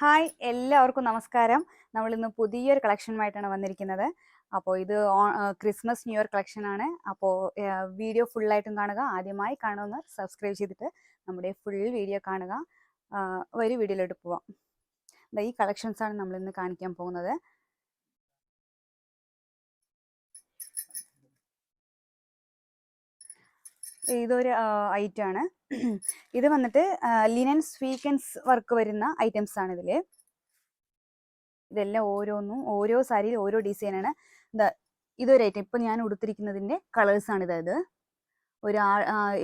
Hi എല്ലാവർക്കും നമസ്കാരം. നമ്മൾ ഇന്ന് പുതിയൊരു കളക്ഷനുമായിട്ടാണ് വന്നിരിക്കുന്നത്. അപ്പോൾ ഇത് ക്രിസ്മസ് ന്യൂ ഇയർ കളക്ഷൻ ആണ് അപ്പോൾ വീഡിയോ ഫുള്ളായിട്ടും കാണുക. ആദ്യമായി കാണുമെന്ന് സബ്സ്ക്രൈബ് ചെയ്തിട്ട് നമ്മുടെ ഫുൾ വീഡിയോ കാണുക. ഒരു വീഡിയോയിലോട്ട് പോവാം. ഈ കളക്ഷൻസ് ആണ് നമ്മൾ ഇന്ന് കാണിക്കാൻ പോകുന്നത്. ഇതൊരു ഐറ്റം ആണ് ഇത് വന്നിട്ട് ലിനൻ സ്വീക്കൻസ് വർക്ക് വരുന്ന ഐറ്റംസ് ആണ് ഇതിൽ. ഇതെല്ലാം ഓരോന്നും ഓരോ സാരിയിൽ ഓരോ ഡിസൈനാണ് എന്താ ഇതൊരു ഐറ്റം ഇപ്പൊ ഞാൻ ഉടുത്തിരിക്കുന്നതിന്റെ കളേഴ്സ് ആണ് ഇതായത് ഒരു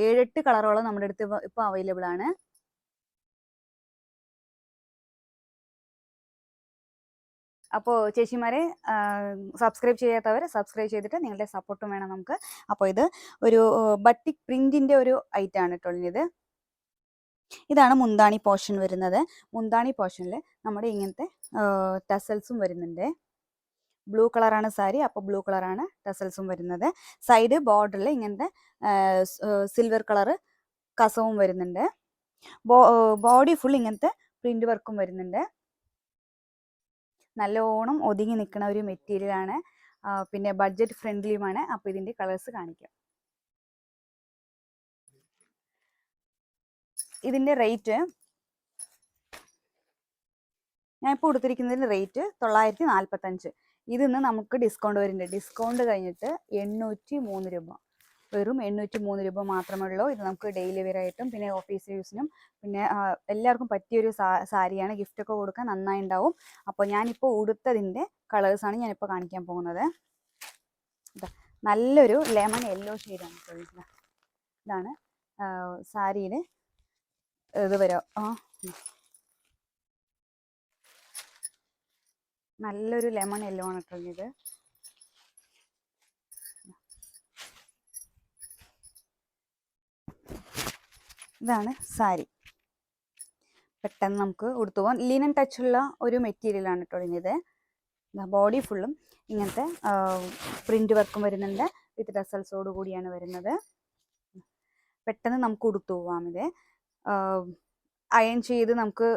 ഏഴെട്ട് കളറോളം നമ്മുടെ അടുത്ത് ഇപ്പൊ അവൈലബിൾ ആണ്. അപ്പോൾ ചേച്ചിമാരെ സബ്സ്ക്രൈബ് ചെയ്യാത്തവർ സബ്സ്ക്രൈബ് ചെയ്തിട്ട് നിങ്ങളുടെ സപ്പോർട്ടും വേണം നമുക്ക്. അപ്പോൾ ഇത് ഒരു ബട്ടിക് പ്രിന്റിന്റെ ഒരു ഐറ്റം ആണ് കേട്ടോ ഇത് ഇതാണ് മുന്താണി പോർഷൻ വരുന്നത്. മുന്താണി പോർഷനിൽ നമ്മുടെ ഇങ്ങനത്തെ ടസൽസും വരുന്നുണ്ട്. ബ്ലൂ കളറാണ് സാരി അപ്പോൾ ബ്ലൂ കളറാണ് ടസൽസും വരുന്നത്. സൈഡ് ബോർഡറിൽ ഇങ്ങനത്തെ സിൽവർ കളറ് കസവും വരുന്നുണ്ട്. ബോഡി ഫുൾ ഇങ്ങനത്തെ പ്രിന്റ് വർക്കും വരുന്നുണ്ട്. നല്ലോണം ഒതുങ്ങി നിൽക്കുന്ന ഒരു മെറ്റീരിയൽ ആണ്. പിന്നെ ബഡ്ജറ്റ് ഫ്രണ്ട്ലിയുമാണ് അപ്പോൾ ഇതിന്റെ കളേഴ്സ് കാണിക്കാം. ഇതിന്റെ റേറ്റ് ഞാൻ ഇപ്പോൾ കൊടുത്തിരിക്കുന്നതിന്റെ റേറ്റ് തൊള്ളായിരത്തി നാൽപ്പത്തഞ്ച് ഇതിന്ന് നമുക്ക് ഡിസ്കൗണ്ട് വരുന്നുണ്ട്. ഡിസ്കൗണ്ട് കഴിഞ്ഞിട്ട് എണ്ണൂറ്റി മൂന്ന് രൂപ. വെറും എണ്ണൂറ്റി മൂന്ന് രൂപ മാത്രമേ ഉള്ളൂ ഇത് നമുക്ക് ഡെയിലി വെയർ ആയിട്ടും പിന്നെ ഓഫീസ് യൂസിനും പിന്നെ എല്ലാവർക്കും പറ്റിയൊരു സാരിയാണ് ഗിഫ്റ്റൊക്കെ കൊടുക്കാൻ നന്നായി ഉണ്ടാവും അപ്പോൾ ഞാനിപ്പോൾ ഉടുത്തതിന്റെ കളേഴ്സാണ് ഞാനിപ്പോൾ കാണിക്കാൻ പോകുന്നത്. നല്ലൊരു ലെമൺ യെല്ലോ ഷെയ്ഡാണ് കേട്ടോ ഇതാണ് സാരിയിൽ ഇത് വരാം ആ നല്ലൊരു ലെമൺ യെല്ലോ ആണ് കേട്ടോ ഇത്. ഇതാണ് സാരി. പെട്ടെന്ന് നമുക്ക് ഉടുത്തു പോകാം. ലിനൻ ടച്ചുള്ള ഒരു മെറ്റീരിയലാണ് കേട്ടോ ഇത് ബോഡി ഫുള്ളും ഇങ്ങനത്തെ പ്രിന്റ് വർക്കും വരുന്നുണ്ട്. വിത്ത് ടസൽസോട് കൂടിയാണ് വരുന്നത്. പെട്ടെന്ന് നമുക്ക് ഉടുത്തു പോവാം ഇത്. അയൺ ചെയ്ത് നമുക്ക്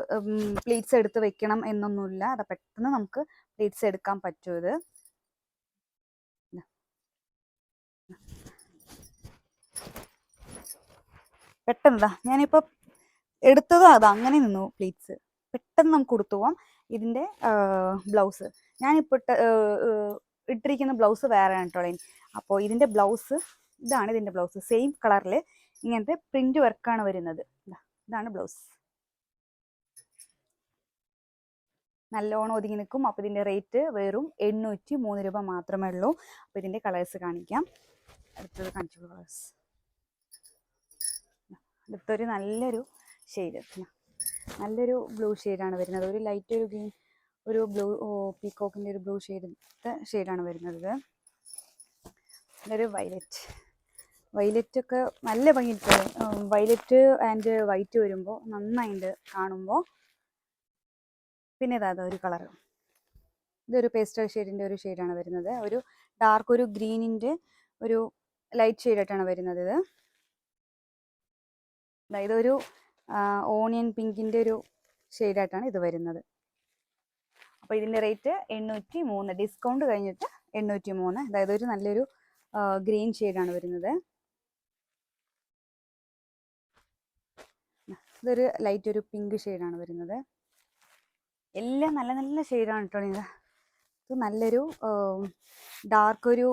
പ്ലീറ്റ്സ് എടുത്ത് വെക്കണം എന്നൊന്നുമില്ല. അത് പെട്ടെന്ന് നമുക്ക് പ്ലീറ്റ്സ് എടുക്കാൻ പറ്റും ഇതാ. പെട്ടെന്ന് ഞാനിപ്പോൾ എടുത്തതും അത് അങ്ങനെ നിന്നു പ്ലീറ്റ്സ്. പെട്ടെന്ന് നമുക്ക് കൊടുത്തു പോവാം. ഇതിന്റെ ബ്ലൗസ്. ഞാനിപ്പോൾ ഇട്ടിരിക്കുന്ന ബ്ലൗസ് വേറെയാണ് കേട്ടോ അപ്പോൾ ഇതിന്റെ ബ്ലൗസ് ഇതാണ് ഇതിന്റെ ബ്ലൗസ്. സെയിം കളറിൽ ഇങ്ങനത്തെ പ്രിന്റ് വർക്കാണ് വരുന്നത്. ഇതാണ് ബ്ലൗസ്. നല്ലോണം ഒതുങ്ങി നിൽക്കും. അപ്പോൾ ഇതിന്റെ റേറ്റ് വെറും എണ്ണൂറ്റി മൂന്ന് രൂപ മാത്രമേ ഉള്ളൂ. അപ്പോൾ ഇതിന്റെ കളേഴ്സ് കാണിക്കാം. അടുത്തത് കാണിച്ചു കളേഴ്സ് അടുത്തൊരു നല്ലൊരു ഷെയ്ഡ് നല്ലൊരു ബ്ലൂ ഷെയ്ഡാണ് വരുന്നത്. ഒരു ലൈറ്റ് ഒരു ഗ്രീൻ ഒരു ബ്ലൂ പീക്കോക്കിന്റെ ഒരു ബ്ലൂ ഷെയ്ഡത്തെ ഷെയ്ഡാണ് വരുന്നത് ഒരു വയലറ്റ് വയലറ്റ് ഒക്കെ നല്ല ഭംഗിയിട്ട് വൈലറ്റ് ആൻഡ് വൈറ്റ് വരുമ്പോൾ നന്നായിട്ട് കാണുമ്പോൾ പിന്നെ ഇതാ ഒരു കളർ ഇതൊരു പേസ്റ്റൽ ഷെയ്ഡിന്റെ ഒരു ഷെയ്ഡാണ് വരുന്നത്. ഒരു ഡാർക്ക് ഒരു ഗ്രീനിന്റെ ഒരു ലൈറ്റ് ഷെയ്ഡായിട്ടാണ് വരുന്നത് ഇത്. ഇതൊരു ഓണിയൻ പിങ്കിന്റെ ഒരു ഷെയ്ഡായിട്ടാണ് ഇത് വരുന്നത്. അപ്പോൾ ഇതിന്റെ റേറ്റ് എണ്ണൂറ്റി മൂന്ന് ഡിസ്കൗണ്ട് കഴിഞ്ഞിട്ട് എണ്ണൂറ്റി മൂന്ന് അതായത് ഒരു നല്ലൊരു ഗ്രീൻ ഷെയ്ഡാണ് വരുന്നത്. ഇതൊരു ലൈറ്റ് ഒരു പിങ്ക് ഷെയ്ഡാണ് വരുന്നത്. എല്ലാം നല്ല നല്ല ഷെയ്ഡാണ് കേട്ടോ ഇത്. ഇത് നല്ലൊരു ഡാർക്ക് ഒരു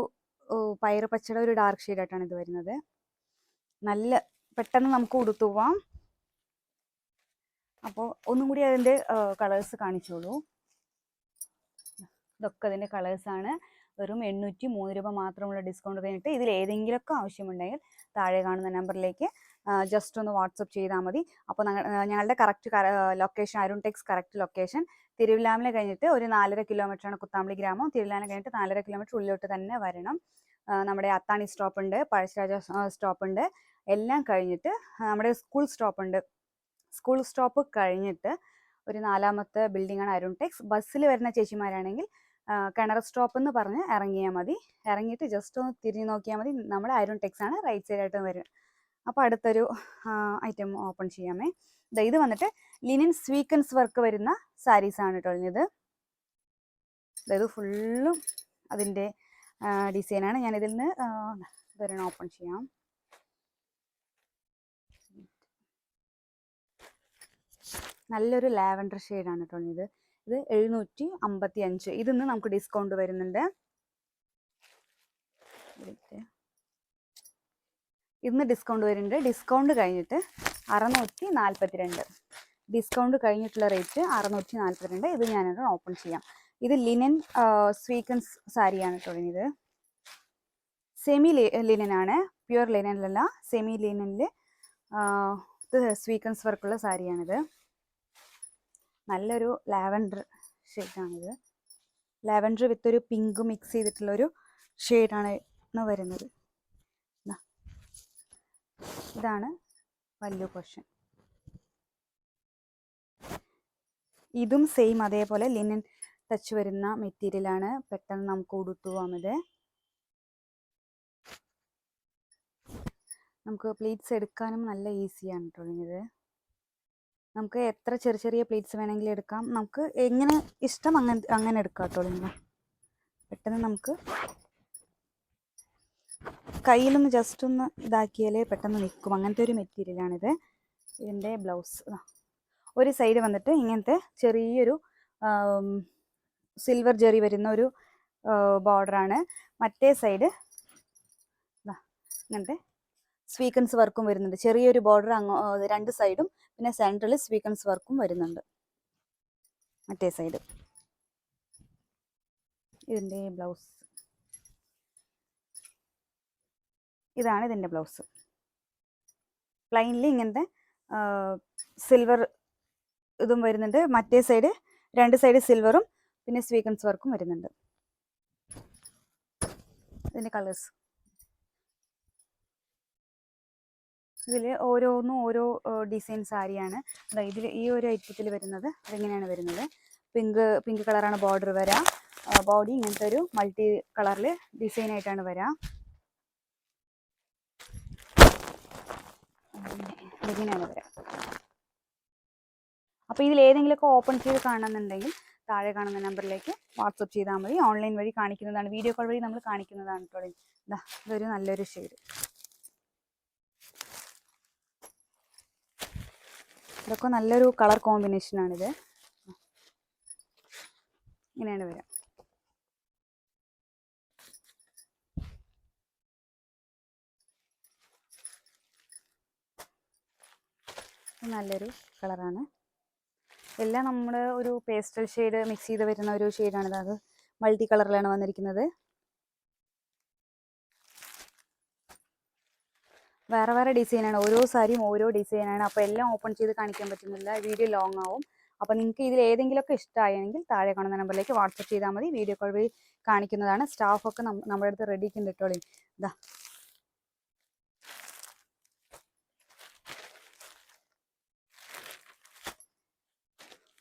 പയറ് പച്ചട ഒരു ഡാർക്ക് ഷെയ്ഡായിട്ടാണ് ഇത് വരുന്നത്. നല്ല പെട്ടെന്ന് നമുക്ക് ഉടുത്തു പോവാം. അപ്പോൾ ഒന്നും കൂടി അതിന്റെ കളേഴ്സ് കാണിച്ചോളൂ. ഇതൊക്കെ അതിന്റെ കളേഴ്സാണ് വെറും എണ്ണൂറ്റി മൂന്ന് രൂപ മാത്രമുള്ള ഡിസ്കൗണ്ട് കഴിഞ്ഞിട്ട് ഇതിൽ ഏതെങ്കിലുമൊക്കെ ആവശ്യമുണ്ടെങ്കിൽ താഴെ കാണുന്ന നമ്പറിലേക്ക് ജസ്റ്റ് ഒന്ന് വാട്സപ്പ് ചെയ്താൽ മതി. അപ്പോൾ ഞങ്ങളുടെ correct location Arun tex correct location Thiruvilwamala കഴിഞ്ഞിട്ട് ഒരു നാലര കിലോമീറ്ററാണ് കുത്താമ്പളി ഗ്രാമം. തിരുവില്ലാമല കഴിഞ്ഞിട്ട് നാലര കിലോമീറ്റർ ഉള്ളിലോട്ട് തന്നെ വരണം. നമ്മുടെ അത്താണി സ്റ്റോപ്പ് ഉണ്ട് പഴശ്ശിരാജ സ്റ്റോപ്പ് ഉണ്ട്. എല്ലാം കഴിഞ്ഞിട്ട് നമ്മുടെ സ്കൂൾ സ്റ്റോപ്പ് ഉണ്ട്. സ്കൂൾ സ്റ്റോപ്പ് കഴിഞ്ഞിട്ട് ഒരു നാലാമത്തെ ബിൽഡിംഗ് ആണ് അരുൺ ടെക്സ്. ബസ്സിൽ വരുന്ന ചേച്ചിമാരാണെങ്കിൽ കിണർ സ്റ്റോപ്പ് എന്ന് പറഞ്ഞ് ഇറങ്ങിയാൽ മതി. ഇറങ്ങിയിട്ട് ജസ്റ്റ് ഒന്ന് തിരിഞ്ഞ് നോക്കിയാൽ മതി. നമ്മുടെ അരുൺ ടെക്സ് ആണ് റൈറ്റ് സൈഡായിട്ട് വരും. അപ്പോൾ അടുത്തൊരു ഐറ്റം ഓപ്പൺ ചെയ്യാമേ. ഇത് വന്നിട്ട് ലിനിൻ സ്വീക്കൻസ് വർക്ക് വരുന്ന സാരീസ് ആണ് കേട്ടോ ഇത്. ഇത് ഫുള്ളും അതിന്റെ ഡിസൈനാണ് ഞാനിതിൽ നിന്ന് ഇതൊരെണ്ണം ഓപ്പൺ ചെയ്യാം. നല്ലൊരു ലാവൻഡർ ഷെയ്ഡാണ് കേട്ടോ ഇത്. ഇത് എഴുന്നൂറ്റി അമ്പത്തി അഞ്ച് ഇതിന്ന് നമുക്ക് ഡിസ്കൗണ്ട് വരുന്നുണ്ട്. ഇന്ന് ഡിസ്കൗണ്ട് വരുന്നുണ്ട്. ഡിസ്കൗണ്ട് കഴിഞ്ഞിട്ട് അറുന്നൂറ്റി നാൽപ്പത്തി രണ്ട് ഡിസ്കൗണ്ട് കഴിഞ്ഞിട്ടുള്ള റേറ്റ് അറുന്നൂറ്റി നാൽപ്പത്തി രണ്ട് ഇത് ഞാനൊന്ന് ഓപ്പൺ ചെയ്യാം. ഇത് ലിനൻ സ്വീക്കൻസ് സാരിയാണ് തുടങ്ങിയത് സെമി ലിനൻ ആണ് പ്യുവർ ലിനനിലല്ല. സെമി ലിനനിൽ സ്വീക്കൻസ് വർക്കുള്ള സാരിയാണിത്. നല്ലൊരു ലാവൻഡർ ഷെയ്ഡാണിത്. ലാവൻഡർ വിത്ത് ഒരു പിങ്ക് മിക്സ് ചെയ്തിട്ടുള്ളൊരു ഷെയ്ഡാണ് വരുന്നത്. ഇതാണ് വലിയ പോർഷൻ. ഇതും സെയിം അതേപോലെ ലിനൻ ടച്ച് വരുന്ന മെറ്റീരിയലാണ് പെട്ടെന്ന് നമുക്ക് ഉടുത്തു പോകാമത്. നമുക്ക് പ്ലീറ്റ്സ് എടുക്കാനും നല്ല ഈസിയാണ് ഇത്. നമുക്ക് എത്ര ചെറിയ ചെറിയ പ്ലേറ്റ്സ് വേണമെങ്കിലും എടുക്കാം. നമുക്ക് എങ്ങനെ ഇഷ്ടം അങ്ങനെ അങ്ങനെ എടുക്കാം കേട്ടോ നിങ്ങൾ പെട്ടെന്ന് നമുക്ക് കയ്യിലൊന്ന് ജസ്റ്റ് ഒന്ന് ഇതാക്കിയാലേ പെട്ടെന്ന് നിൽക്കും. അങ്ങനത്തെ ഒരു മെറ്റീരിയലാണിത് ഇതിന്റെ ബ്ലൗസ് ഒരു സൈഡ് വന്നിട്ട് ഇങ്ങനത്തെ ചെറിയൊരു സിൽവർ ജെറി വരുന്ന ഒരു ബോർഡറാണ് മറ്റേ സൈഡ് ഇങ്ങനത്തെ സ്വീക്കൻസ് വർക്കും വരുന്നുണ്ട്. ചെറിയൊരു ബോർഡർ അങ്ങോ രണ്ട് സൈഡും പിന്നെ സെൻട്രലിൽ സ്വീക്കൻസ് വർക്കും വരുന്നുണ്ട്. മറ്റേ സൈഡ്. ഇതിന്റെ ബ്ലൗസ്. ഇതാണ് ഇതിന്റെ ബ്ലൗസ്. പ്ലെയിൻലി ഇങ്ങനത്തെ സിൽവർ ഇതും വരുന്നുണ്ട്. മറ്റേ സൈഡ് രണ്ട് സൈഡ് സിൽവറും പിന്നെ സ്വീക്കൻസ് വർക്കും വരുന്നുണ്ട്. ഇതിന്റെ കളേഴ്സ്. ഇതിൽ ഓരോന്നും ഓരോ ഡിസൈൻ സാരിയാണ്. അതായത് ഇതിൽ ഈ ഒരു ഐറ്റത്തിൽ വരുന്നത് അതെങ്ങനെയാണ് വരുന്നത്? പിങ്ക് പിങ്ക് കളറാണ് ബോർഡർ വരാം. ബോഡി ഇങ്ങനത്തെ ഒരു മൾട്ടി കളറിൽ ഡിസൈൻ ആയിട്ടാണ് വരാം. ഇങ്ങനെയാണ് വരാം? അപ്പോൾ ഇതിൽ ഏതെങ്കിലുമൊക്കെ ഓപ്പൺ ചെയ്ത് കാണുന്നുണ്ടെങ്കിൽ താഴെ കാണുന്ന നമ്പറിലേക്ക് വാട്സപ്പ് ചെയ്താൽ മതി. ഓൺലൈൻ വഴി കാണിക്കുന്നതാണ്. വീഡിയോ കോൾ വഴി നമ്മൾ കാണിക്കുന്നതാണ് കേട്ടോ. ഇതാ ഇതൊരു നല്ലൊരു ഷെയ്ഡ്. ഇതൊക്കെ നല്ലൊരു കളർ കോമ്പിനേഷനാണിത് ഇങ്ങനെയാണ് ഇത് നല്ലൊരു കളറാണ്. എല്ലാം നമ്മുടെ ഒരു പേസ്റ്റൽ ഷെയ്ഡ് മിക്സ് ചെയ്ത് വരുന്ന ഒരു ഷെയ്ഡാണിത്. അത് മൾട്ടി കളറിലാണ് വന്നിരിക്കുന്നത്. വേറെ വേറെ ഡിസൈനാണ് ഓരോ സാരിയും ഓരോ ഡിസൈനാണ് അപ്പോൾ എല്ലാം ഓപ്പൺ ചെയ്ത് കാണിക്കാൻ പറ്റുന്നില്ല. വീഡിയോ ലോങ് ആവും. അപ്പോൾ നിങ്ങൾക്ക് ഇതിൽ ഏതെങ്കിലുമൊക്കെ ഇഷ്ടമായെങ്കിൽ താഴെ കാണുന്ന നമ്പറിലേക്ക് വാട്സപ്പ് ചെയ്താൽ മതി. വീഡിയോ കോൾ വഴി കാണിക്കുന്നതാണ്. സ്റ്റാഫൊക്കെ നമ്മുടെ അടുത്ത് റെഡി ഉണ്ട് കേട്ടോളി ഇതാ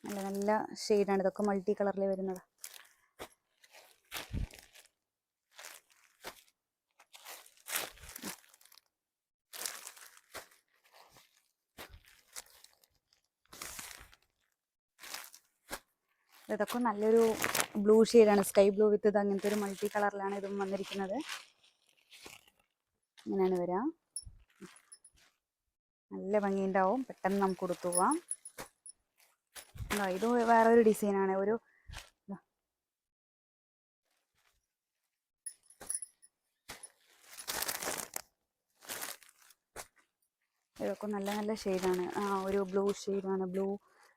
നല്ല നല്ല ഷെയ്ഡാണ് ഇതൊക്കെ മൾട്ടി കളറിൽ വരുന്നത്. ഇതൊക്കെ നല്ലൊരു ബ്ലൂ ഷെയ്ഡാണ്. സ്കൈ ബ്ലൂ വിത്ത് ഇത് അങ്ങനത്തെ ഒരു മൾട്ടി കളറിലാണ് ഇതും വന്നിരിക്കുന്നത്. ഇങ്ങനെയാണ് വരാ നല്ല ഭംഗിയുണ്ടാവും. പെട്ടെന്ന് നമുക്ക് കൊടുത്തു പോവാം. ഇത് വേറെ ഒരു ഡിസൈനാണ്. ഒരു. ഇതൊക്കെ നല്ല നല്ല ഷെയ്ഡാണ്. ആ ഒരു ബ്ലൂ ഷെയ്ഡാണ്. ബ്ലൂ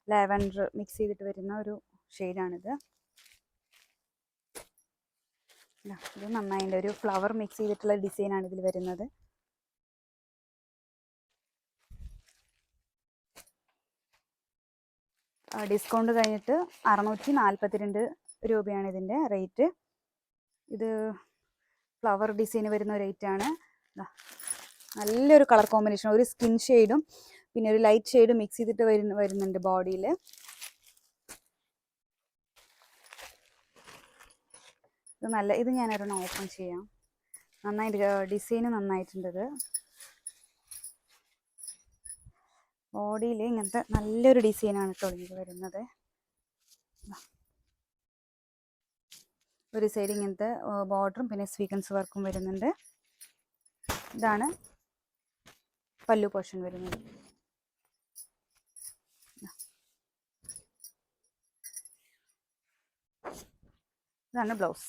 ലാവൻഡർ മിക്സ് ചെയ്തിട്ട് വരുന്ന ഒരു ഷെയ്ഡാണിത്. ഇത് നന്നായിട്ടുണ്ട് ഒരു ഫ്ലവർ മിക്സ് ചെയ്തിട്ടുള്ള ഡിസൈനാണ് ഇതിൽ വരുന്നത്. ഡിസ്കൗണ്ട് കഴിഞ്ഞിട്ട് അറുന്നൂറ്റി നാൽപ്പത്തിരണ്ട് രൂപയാണ് ഇതിന്റെ റേറ്റ്. ഇത് ഫ്ലവർ ഡിസൈന് വരുന്ന റേറ്റാണ്. നല്ലൊരു കളർ കോമ്പിനേഷൻ. ഒരു സ്കിൻ ഷെയ്ഡും പിന്നെ ഒരു ലൈറ്റ് ഷെയ്ഡും മിക്സ് ചെയ്തിട്ട് വരുന്നുണ്ട് ബോഡിയിൽ ഇത് നല്ല ഇത് ഞാനൊരെണ്ണം ഓപ്പൺ ചെയ്യാം. നന്നായിട്ട് ഡിസൈന് നന്നായിട്ടുണ്ടത്. ബോഡിയിൽ ഇങ്ങനത്തെ നല്ലൊരു ഡിസൈനാണ് കേട്ടോ എനിക്ക് വരുന്നത്. ഒരു സൈഡ് ഇങ്ങനത്തെ ബോർഡറും പിന്നെ സ്വീക്കൻസ് വർക്കും വരുന്നുണ്ട്. ഇതാണ് പല്ലു പോർഷൻ വരുന്നത്. ഇതാണ് ബ്ലൗസ്.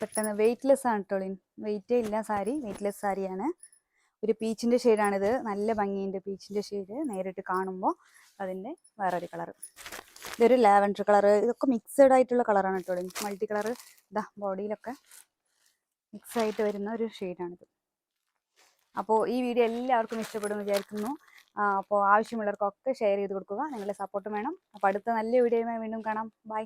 പെട്ടെന്ന് വെയിറ്റ്ലെസ് ആണ് കേട്ടോ വെയിറ്റേ ഇല്ല സാരി വെയിറ്റ്ലെസ് സാരിയാണ്. ഒരു പീച്ചിന്റെ ഷെയ്ഡാണിത് നല്ല ഭംഗിയുണ്ട് പീച്ചിന്റെ ഷെയ്ഡ് നേരിട്ട് കാണുമ്പോൾ അതിന്റെ വേറൊരു കളർ ഇതൊരു ലാവൻഡർ കളർ ഇതൊക്കെ മിക്സഡ് ആയിട്ടുള്ള കളറാണ് കേട്ടോ മൾട്ടി കളർ ഇതാ ബോഡിയിലൊക്കെ മിക്സ് ആയിട്ട് വരുന്ന ഒരു ഷെയ്ഡാണിത് അപ്പോൾ ഈ വീഡിയോ എല്ലാവർക്കും ഇഷ്ടപ്പെടുമെന്ന് വിചാരിക്കുന്നു. അപ്പോൾ ആവശ്യമുള്ളവർക്കൊക്കെ ഷെയർ ചെയ്ത് കൊടുക്കുക. നിങ്ങളുടെ സപ്പോർട്ട് വേണം. അപ്പോൾ അടുത്ത നല്ല വീഡിയോയുമായി വീണ്ടും കാണാം. ബൈ